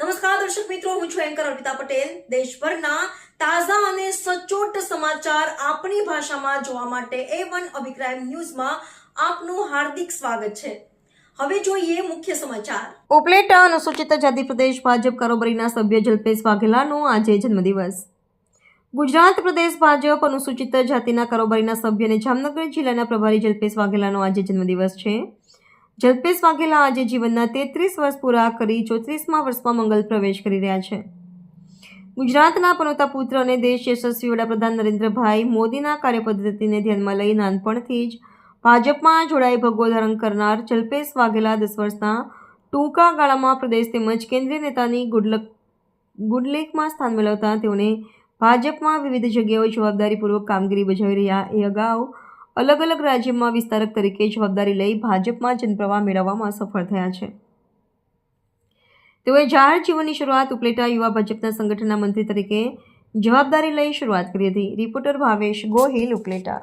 નમસ્કાર, દર્શક મિત્રો, હું છું એન્કર અર્પિતા પટેલ. દેશભરના તાજા અને સચોટ સમાચાર આપણી ભાષામાં જોવા માટે એ વન અભિપ્રાય ન્યૂઝમાં આપનું હાર્દિક સ્વાગત છે. હવે જોઈએ મુખ્ય સમાચાર. ઉપલેટા અનુસૂચિત જાતિ પ્રદેશ ભાજપ કારોબારીના સભ્ય જલ્પેશ વાઘેલાનો આજે જન્મદિવસ. ગુજરાત પ્રદેશ ભાજપ અનુસૂચિત જાતિના કારોબારીના સભ્ય અને જામનગર જિલ્લાના પ્રભારી જલ્પેશ વાઘેલાનો આજે જન્મદિવસ છે. જલ્પેશ વાઘેલા આજે જીવનના તેત્રીસ વર્ષ પૂરા કરી ચોત્રીસમા વર્ષમાં મંગલ પ્રવેશ કરી રહ્યા છે. ગુજરાતના પનોતા પુત્ર અને દેશ યશસ્વી વડાપ્રધાન નરેન્દ્રભાઈ મોદીના કાર્યપદ્ધતિને ધ્યાનમાં લઈ નાનપણથી જ ભાજપમાં જોડાઈ ભગવો ધારણ કરનાર જલ્પેશ વાઘેલા દસ વર્ષના ટૂંકા ગાળામાં પ્રદેશ તેમજ કેન્દ્રીય નેતાની ગુડલક, ગુડલેખમાં સ્થાન મેળવતા તેઓને ભાજપમાં વિવિધ જગ્યાઓ જવાબદારીપૂર્વક કામગીરી બજાવી રહ્યા એ અગાઉ અલગ અલગ રાજ્યમાં વિસ્તારક તરીકે જવાબદારી લઈ ભાજપમાં જનપ્રવાહ મેળવવામાં સફળ થયા છે. તેઓએ જાહેર જીવનની શરૂઆત ઉપલેટા યુવા ભાજપના સંગઠનના મંત્રી તરીકે જવાબદારી લઈ શરૂઆત કરી હતી. રિપોર્ટર ભાવેશ ગોહિલ ઉપલેટા